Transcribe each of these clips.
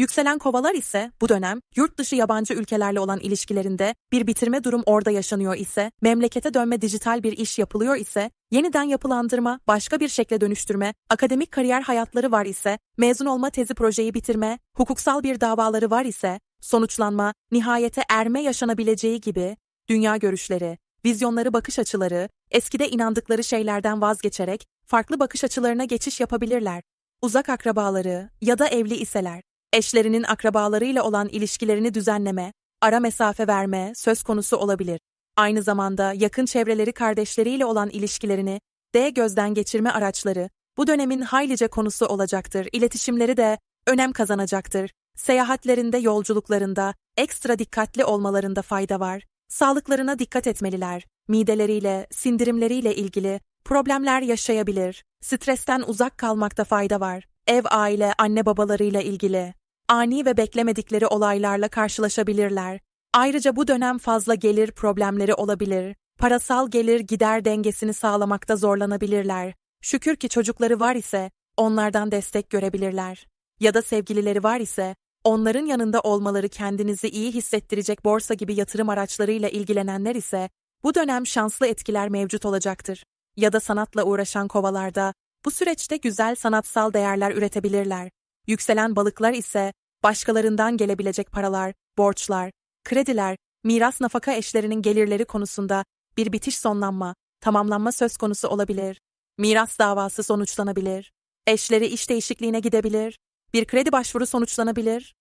Yükselen kovalar ise bu dönem yurt dışı yabancı ülkelerle olan ilişkilerinde bir bitirme durum orada yaşanıyor ise, memlekete dönme dijital bir iş yapılıyor ise, yeniden yapılandırma, başka bir şekle dönüştürme, akademik kariyer hayatları var ise, mezun olma tezi projeyi bitirme, hukuksal bir davaları var ise, sonuçlanma, nihayete erme yaşanabileceği gibi, dünya görüşleri, vizyonları bakış açıları, eskide inandıkları şeylerden vazgeçerek farklı bakış açılarına geçiş yapabilirler. Uzak akrabaları ya da evli iseler, eşlerinin akrabalarıyla olan ilişkilerini düzenleme, ara mesafe verme söz konusu olabilir. Aynı zamanda yakın çevreleri kardeşleriyle olan ilişkilerini D gözden geçirme araçları bu dönemin haylice konusu olacaktır. İletişimleri de önem kazanacaktır. Seyahatlerinde, yolculuklarında ekstra dikkatli olmalarında fayda var. Sağlıklarına dikkat etmeliler. Mideleriyle, sindirimleriyle ilgili problemler yaşayabilir. Stresten uzak kalmakta fayda var. Ev, aile, anne babalarıyla ilgili ani ve beklemedikleri olaylarla karşılaşabilirler. Ayrıca bu dönem fazla gelir problemleri olabilir. Parasal gelir gider dengesini sağlamakta zorlanabilirler. Şükür ki çocukları var ise onlardan destek görebilirler. Ya da sevgilileri var ise onların yanında olmaları kendinizi iyi hissettirecek borsa gibi yatırım araçlarıyla ilgilenenler ise bu dönem şanslı etkiler mevcut olacaktır. Ya da sanatla uğraşan kovalarda bu süreçte güzel sanatsal değerler üretebilirler. Yükselen balıklar ise başkalarından gelebilecek paralar, borçlar, krediler, miras nafaka eşlerinin gelirleri konusunda bir bitiş sonlanma, tamamlanma söz konusu olabilir. Miras davası sonuçlanabilir. Eşleri iş değişikliğine gidebilir. Bir kredi başvuru sonuçlanabilir.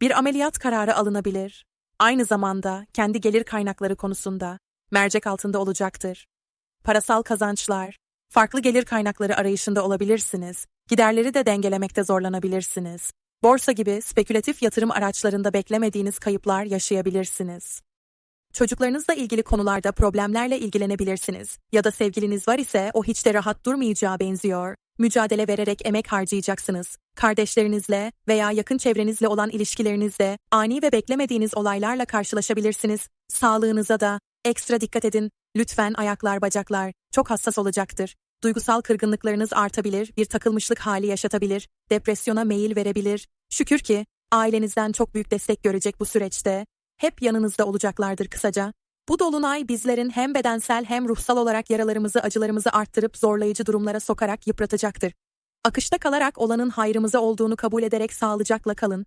Bir ameliyat kararı alınabilir. Aynı zamanda kendi gelir kaynakları konusunda mercek altında olacaktır. Parasal kazançlar, farklı gelir kaynakları arayışında olabilirsiniz. Giderleri de dengelemekte zorlanabilirsiniz. Borsa gibi spekülatif yatırım araçlarında beklemediğiniz kayıplar yaşayabilirsiniz. Çocuklarınızla ilgili konularda problemlerle ilgilenebilirsiniz. Ya da sevgiliniz var ise o hiç de rahat durmayacağı benziyor. Mücadele vererek emek harcayacaksınız. Kardeşlerinizle veya yakın çevrenizle olan ilişkilerinizde ani ve beklemediğiniz olaylarla karşılaşabilirsiniz. Sağlığınıza da ekstra dikkat edin. Lütfen ayaklar bacaklar çok hassas olacaktır. Duygusal kırgınlıklarınız artabilir, bir takılmışlık hali yaşatabilir, depresyona meyil verebilir. Şükür ki ailenizden çok büyük destek görecek bu süreçte. Hep yanınızda olacaklardır kısaca. Bu dolunay bizlerin hem bedensel hem ruhsal olarak yaralarımızı, acılarımızı arttırıp zorlayıcı durumlara sokarak yıpratacaktır. Akışta kalarak olanın hayrımıza olduğunu kabul ederek sağlıcakla kalın.